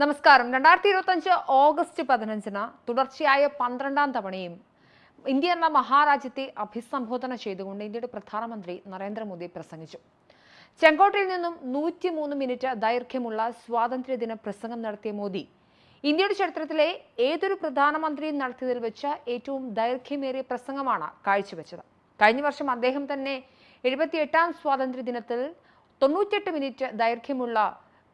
നമസ്കാരം. രണ്ടായിരത്തി ഇരുപത്തഞ്ച് ഓഗസ്റ്റ് പതിനഞ്ചിന് തുടർച്ചയായ പന്ത്രണ്ടാം തവണയും ഇന്ത്യ എന്ന മഹാരാജ്യത്തെ അഭിസംബോധന ചെയ്തുകൊണ്ട് ഇന്ത്യയുടെ പ്രധാനമന്ത്രി നരേന്ദ്രമോദി പ്രസംഗിച്ചു. ചെങ്കോട്ടയിൽ നിന്നും നൂറ്റിമൂന്ന് മിനിറ്റ് ദൈർഘ്യമുള്ള സ്വാതന്ത്ര്യദിന പ്രസംഗം നടത്തിയ മോദി ഇന്ത്യയുടെ ചരിത്രത്തിലെ ഏതൊരു പ്രധാനമന്ത്രിയും നടത്തിയതിൽ വെച്ച ഏറ്റവും ദൈർഘ്യമേറിയ പ്രസംഗമാണ് കാഴ്ചവെച്ചത്. കഴിഞ്ഞ വർഷം അദ്ദേഹം തന്നെ എഴുപത്തിയെട്ടാം സ്വാതന്ത്ര്യ ദിനത്തിൽ തൊണ്ണൂറ്റെട്ട് മിനിറ്റ് ദൈർഘ്യമുള്ള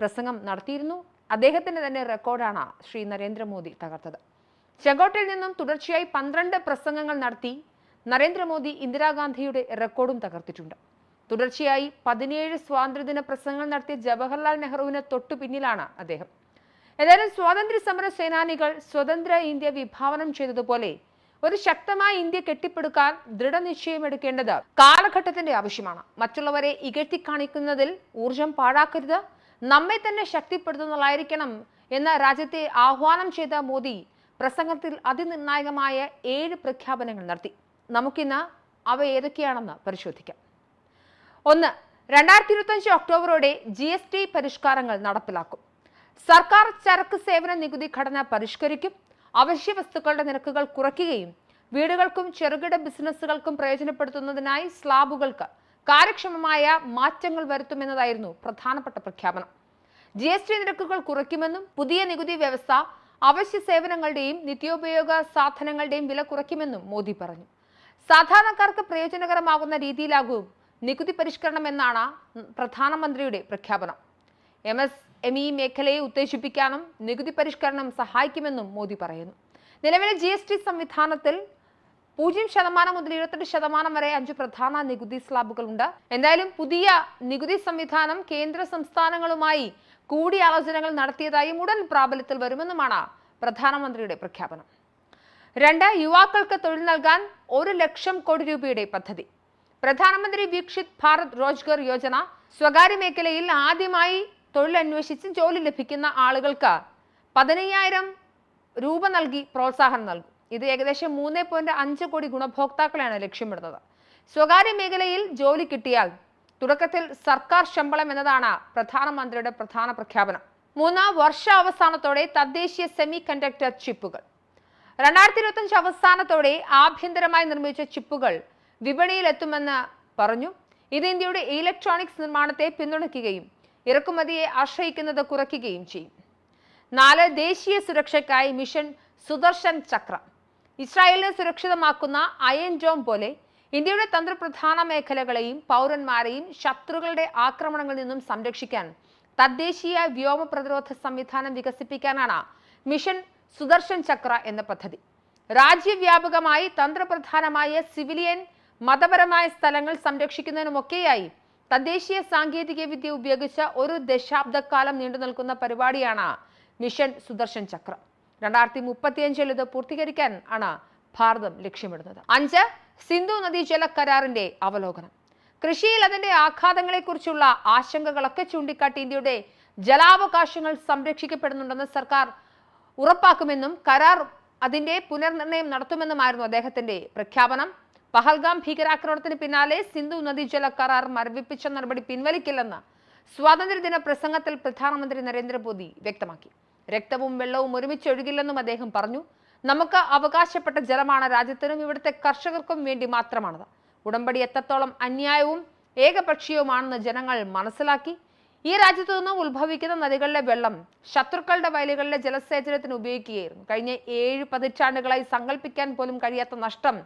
പ്രസംഗം നടത്തിയിരുന്നു. അദ്ദേഹത്തിന്റെ തന്നെ റെക്കോർഡാണ് ശ്രീ നരേന്ദ്രമോദി തകർത്തത്. ചെങ്കോട്ടയിൽ നിന്നും തുടർച്ചയായി പന്ത്രണ്ട് പ്രസംഗങ്ങൾ നടത്തി നരേന്ദ്രമോദി ഇന്ദിരാഗാന്ധിയുടെ റെക്കോർഡും തകർത്തിട്ടുണ്ട്. തുടർച്ചയായി പതിനേഴ് സ്വാതന്ത്ര്യദിന പ്രസംഗങ്ങൾ നടത്തിയ ജവഹർലാൽ നെഹ്റുവിന് തൊട്ടു പിന്നിലാണ് അദ്ദേഹം. ഏതായാലും സ്വാതന്ത്ര്യ സമര സേനാനികൾ സ്വതന്ത്ര ഇന്ത്യ വിഭാവനം ചെയ്തതുപോലെ ഒരു ശക്തമായ ഇന്ത്യ കെട്ടിപ്പടുക്കാൻ ദൃഢനിശ്ചയം എടുക്കേണ്ടത് കാലഘട്ടത്തിന്റെ ആവശ്യമാണ്. മറ്റുള്ളവരെ ഇകഴ്ത്തി കാണിക്കുന്നതിൽ ഊർജം പാഴാക്കരുത് നമ്മെ തന്നെ ശക്തിപ്പെടുത്തുന്നതായിരിക്കണം എന്ന രാജ്യത്തെ ആഹ്വാനം ചെയ്ത മോദി പ്രസംഗത്തിൽ അതിനിർണായകമായ ഏഴ് പ്രഖ്യാപനങ്ങൾ നടത്തി. നമുക്കിന്ന് അവ ഏതൊക്കെയാണെന്ന് പരിശോധിക്കാം. ഒന്ന് രണ്ടായിരത്തി ഇരുപത്തഞ്ച് ഒക്ടോബറോടെ ജി എസ് ടി പരിഷ്കാരങ്ങൾ നടപ്പിലാക്കും. സർക്കാർ ചരക്ക് സേവന നികുതി ഘടന പരിഷ്കരിക്കും. അവശ്യ വസ്തുക്കളുടെ നിരക്കുകൾ കുറയ്ക്കുകയും വീടുകൾക്കും ചെറുകിട ബിസിനസ്സുകൾക്കും പ്രയോജനപ്പെടുത്തുന്നതിനായി സ്ലാബുകൾക്ക് കാര്യക്ഷമമായ മാറ്റങ്ങൾ വരുത്തുമെന്നതായിരുന്നു പ്രധാനപ്പെട്ട പ്രഖ്യാപനം. ജി എസ് ടി നിരക്കുകൾ കുറയ്ക്കുമെന്നും പുതിയ നികുതി വ്യവസ്ഥ അവശ്യ സേവനങ്ങളുടെയും നിത്യോപയോഗ സാധനങ്ങളുടെയും വില കുറയ്ക്കുമെന്നും മോദി പറഞ്ഞു. സാധാരണക്കാർക്ക് പ്രയോജനകരമാകുന്ന രീതിയിലാകും നികുതി പരിഷ്കരണം എന്നാണ് പ്രധാനമന്ത്രിയുടെ പ്രഖ്യാപനം. എം എസ് എം ഇ മേഖലയെ ഉത്തേജിപ്പിക്കാനും നികുതി പരിഷ്കരണം സഹായിക്കുമെന്നും മോദി പറയുന്നു. നിലവിലെ ജി എസ് ടി സംവിധാനത്തിൽ പൂജ്യം ശതമാനം മുതൽ ഇരുപത്തെട്ട് ശതമാനം വരെ അഞ്ച് പ്രധാന നികുതി സ്ലാബുകളുണ്ട്. എന്തായാലും പുതിയ നികുതി സംവിധാനം കേന്ദ്ര സംസ്ഥാനങ്ങളുമായി കൂടിയാലോചനകൾ നടത്തിയതായും ഉടൻ പ്രാബല്യത്തിൽ വരുമെന്നുമാണ് പ്രധാനമന്ത്രിയുടെ പ്രഖ്യാപനം. രണ്ട് യുവാക്കൾക്ക് തൊഴിൽ നൽകാൻ ഒരു ലക്ഷം കോടി രൂപയുടെ പദ്ധതി. പ്രധാനമന്ത്രി വീക്ഷിത് ഭാരത് റോജ്ഗർ യോജന സ്വകാര്യ മേഖലയിൽ ആദ്യമായി തൊഴിൽ അന്വേഷിച്ച് ജോലി ലഭിക്കുന്ന ആളുകൾക്ക് പതിനയ്യായിരം രൂപ നൽകി പ്രോത്സാഹനം നൽകും. ഇത് ഏകദേശം മൂന്ന് പോയിന്റ് അഞ്ച് കോടി ഗുണഭോക്താക്കളെയാണ് ലക്ഷ്യമിടുന്നത്. സ്വകാര്യ മേഖലയിൽ ജോലി കിട്ടിയാൽ തുടക്കത്തിൽ സർക്കാർ ശമ്പളം എന്നതാണ് പ്രധാനമന്ത്രിയുടെ പ്രധാന പ്രഖ്യാപനം. മൂന്നാം വർഷ അവസാനത്തോടെ തദ്ദേശീയ സെമി കണ്ടക്ടർ ചിപ്പുകൾ. രണ്ടായിരത്തി ഇരുപത്തഞ്ച് അവസാനത്തോടെ ആഭ്യന്തരമായി നിർമ്മിച്ച ചിപ്പുകൾ വിപണിയിലെത്തുമെന്ന് പറഞ്ഞു. ഇത് ഇന്ത്യയുടെ ഇലക്ട്രോണിക്സ് നിർമ്മാണത്തെ പിന്തുണയ്ക്കുകയും ഇറക്കുമതിയെ ആശ്രയിക്കുന്നത് കുറയ്ക്കുകയും ചെയ്യും. നാല് ദേശീയ സുരക്ഷയ്ക്കായി മിഷൻ സുദർശൻ ചക്ര. ഇസ്രായേലിനെ സുരക്ഷിതമാക്കുന്ന അയൻ ജോം പോലെ ഇന്ത്യയുടെ തന്ത്രപ്രധാന മേഖലകളെയും പൗരന്മാരെയും ശത്രുക്കളുടെ ആക്രമണങ്ങളിൽ നിന്നും സംരക്ഷിക്കാൻ തദ്ദേശീയ വ്യോമ പ്രതിരോധ സംവിധാനം വികസിപ്പിക്കാനാണ് മിഷൻ സുദർശൻ ചക്ര എന്ന പദ്ധതി. രാജ്യവ്യാപകമായി തന്ത്രപ്രധാനമായ സിവിലിയൻ മതപരമായ സ്ഥലങ്ങൾ സംരക്ഷിക്കുന്നതിനുമൊക്കെയായി തദ്ദേശീയ സാങ്കേതിക വിദ്യ ഉപയോഗിച്ച ഒരു ദശാബ്ദക്കാലം നീണ്ടു നിൽക്കുന്ന പരിപാടിയാണ് മിഷൻ സുദർശൻ ചക്ര. രണ്ടായിരത്തി മുപ്പത്തിയഞ്ചിൽ ഇത് പൂർത്തീകരിക്കാൻ ആണ് ഭാരതം ലക്ഷ്യമിടുന്നത്. അഞ്ച് സിന്ധു നദീജല കരാറിന്റെ അവലോകനം. കൃഷിയിൽ അതിന്റെ ആഘാതങ്ങളെക്കുറിച്ചുള്ള ആശങ്കകളൊക്കെ ചൂണ്ടിക്കാട്ടി ഇന്ത്യയുടെ ജലാവകാശങ്ങൾ സംരക്ഷിക്കപ്പെടുന്നുണ്ടെന്ന് സർക്കാർ ഉറപ്പാക്കുമെന്നും കരാർ അതിന്റെ പുനർനിർണയം നടത്തുമെന്നുമായിരുന്നു അദ്ദേഹത്തിന്റെ പ്രഖ്യാപനം. പഹൽഗാം ഭീകരാക്രമണത്തിന് പിന്നാലെ സിന്ധു നദീജല കരാർ മരവിപ്പിച്ച നടപടി പിൻവലിക്കില്ലെന്ന് സ്വാതന്ത്ര്യദിന പ്രസംഗത്തിൽ പ്രധാനമന്ത്രി നരേന്ദ്രമോദി വ്യക്തമാക്കി. രക്തവും വെള്ളവും ഒരുമിച്ച് ഒഴുകില്ലെന്നും അദ്ദേഹം പറഞ്ഞു. നമുക്ക് അവകാശപ്പെട്ട ജലമാണ് രാജ്യത്തിനും ഇവിടുത്തെ കർഷകർക്കും വേണ്ടി മാത്രമാണത്. ഉടമ്പടി എത്രത്തോളം അന്യായവും ഏകപക്ഷീയവുമാണെന്ന് ജനങ്ങൾ മനസ്സിലാക്കി. ഈ രാജ്യത്തു നിന്നും ഉത്ഭവിക്കുന്ന നദികളിലെ വെള്ളം ശത്രുക്കളുടെ വയലുകളിലെ ജലസേചനത്തിന് ഉപയോഗിക്കുകയായിരുന്നു. കഴിഞ്ഞ ഏഴ് പതിറ്റാണ്ടുകളായി സങ്കല്പിക്കാൻ പോലും കഴിയാത്ത നഷ്ടം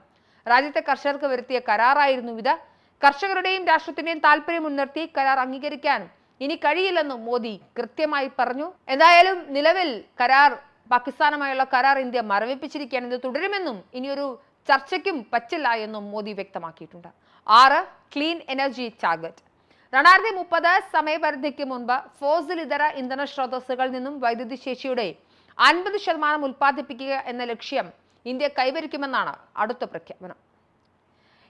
രാജ്യത്തെ കർഷകർക്ക് വരുത്തിയ കരാറായിരുന്നു ഇത്. കർഷകരുടെയും രാഷ്ട്രത്തിന്റെയും താല്പര്യം മുൻനിർത്തി കരാർ അംഗീകരിക്കാൻ ഇനി കഴിയില്ലെന്നും മോദി കൃത്യമായി പറഞ്ഞു. എന്തായാലും നിലവിൽ കരാർ പാകിസ്ഥാനുമായുള്ള കരാർ ഇന്ത്യ മരവിപ്പിച്ചിരിക്കുകയാണ്. ഇത് തുടരുമെന്നും ഇനിയൊരു ചർച്ചയ്ക്കും പറ്റില്ല എന്നും മോദി വ്യക്തമാക്കിയിട്ടുണ്ട്. ആറ് ക്ലീൻ എനർജി ടാർഗറ്റ്. രണ്ടായിരത്തി മുപ്പത് സമയപരിധിക്ക് മുൻപ് ഫോസിൽ ഇതര ഇന്ധന സ്രോതസ്സുകളിൽ നിന്നും വൈദ്യുതി ശേഷിയുടെ അൻപത് ശതമാനം ഉൽപ്പാദിപ്പിക്കുക എന്ന ലക്ഷ്യം ഇന്ത്യ കൈവരിക്കുമെന്നാണ് അടുത്ത പ്രഖ്യാപനം.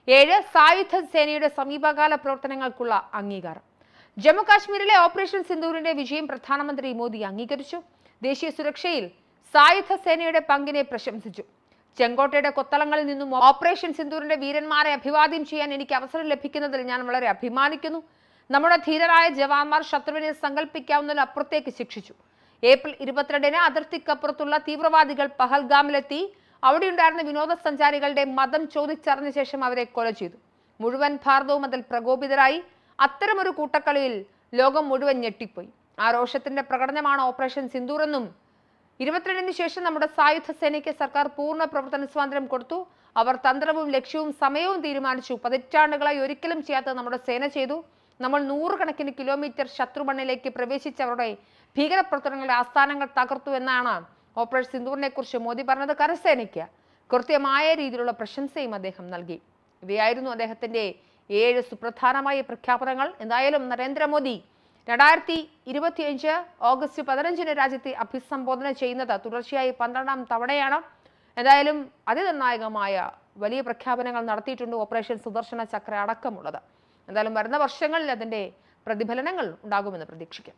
ഏഴ് സായുധ സേനയുടെ സമീപകാല പ്രവർത്തനങ്ങൾക്കുള്ള അംഗീകാരം. ജമ്മു കാശ്മീരിലെ ഓപ്പറേഷൻ സിന്ദൂറിന്റെ വിജയം പ്രധാനമന്ത്രി മോദി അംഗീകരിച്ചു. ദേശീയ സുരക്ഷയിൽ സായുധ സേനയുടെ പങ്കിനെ പ്രശംസിച്ചു. ചെങ്കോട്ടയുടെ കൊത്തളങ്ങളിൽ നിന്നും ഓപ്പറേഷൻ സിന്ദൂറിന്റെ വീരന്മാരെ അഭിവാദ്യം ചെയ്യാൻ എനിക്ക് അവസരം ലഭിക്കുന്നതിൽ ഞാൻ വളരെ അഭിമാനിക്കുന്നു. നമ്മുടെ ധീരരായ ജവാന്മാർ ശത്രുവിനെ സങ്കല്പിക്കാവുന്നതിൽ അപ്പുറത്തേക്ക് ശിക്ഷിച്ചു. ഏപ്രിൽ ഇരുപത്തിരണ്ടിന് അതിർത്തിക്കപ്പുറത്തുള്ള തീവ്രവാദികൾ പഹൽഗാമിലെത്തി. അവിടെയുണ്ടായിരുന്ന വിനോദസഞ്ചാരികളുടെ മതം ചോദിച്ചറിഞ്ഞ ശേഷം അവരെ കൊല ചെയ്തു. മുഴുവൻ ഭാരതവും അതിൽ പ്രകോപിതരായി. അത്തരമൊരു കൂട്ടക്കളിയിൽ ലോകം മുഴുവൻ ഞെട്ടിപ്പോയി. ആ രോഷത്തിന്റെ പ്രകടനമാണ് ഓപ്പറേഷൻ സിന്ദൂർ എന്നും ഇരുപത്തിരണ്ടിന് ശേഷം നമ്മുടെ സായുധ സേനയ്ക്ക് സർക്കാർ പൂർണ പ്രവർത്തന സ്വാതന്ത്ര്യം കൊടുത്തു. അവർ തന്ത്രവും ലക്ഷ്യവും സമയവും തീരുമാനിച്ചു. പതിറ്റാണ്ടുകളായി ഒരിക്കലും ചെയ്യാത്ത നമ്മുടെ സേന ചെയ്തു. നമ്മൾ നൂറുകണക്കിന് കിലോമീറ്റർ ശത്രുമണ്ണിലേക്ക് പ്രവേശിച്ചവരുടെ ഭീകരപ്രവർത്തനങ്ങളുടെ ആസ്ഥാനങ്ങൾ തകർത്തു എന്നാണ് ഓപ്പറേഷൻ സിന്ദൂറിനെ കുറിച്ച് മോദി പറഞ്ഞത് കരസേനയ്ക്ക്. കൃത്യമായ രീതിയിലുള്ള പ്രശംസയും അദ്ദേഹം നൽകി. ഇവയായിരുന്നു അദ്ദേഹത്തിന്റെ ഏഴ് സുപ്രധാനമായ പ്രഖ്യാപനങ്ങൾ. എന്തായാലും നരേന്ദ്രമോദി രണ്ടായിരത്തി ഇരുപത്തിയഞ്ച് ഓഗസ്റ്റ് പതിനഞ്ചിന് രാജ്യത്തെ അഭിസംബോധന ചെയ്യുന്നത് തുടർച്ചയായി പന്ത്രണ്ടാം തവണയാണ്. എന്തായാലും അതിനിർണായകമായ വലിയ പ്രഖ്യാപനങ്ങൾ നടത്തിയിട്ടുണ്ട് ഓപ്പറേഷൻ സുദർശന ചക്ര അടക്കമുള്ളത്. എന്തായാലും വരുന്ന വർഷങ്ങളിൽ അതിന്റെ പ്രതിഫലനങ്ങൾ ഉണ്ടാകുമെന്ന് പ്രതീക്ഷിക്കാം.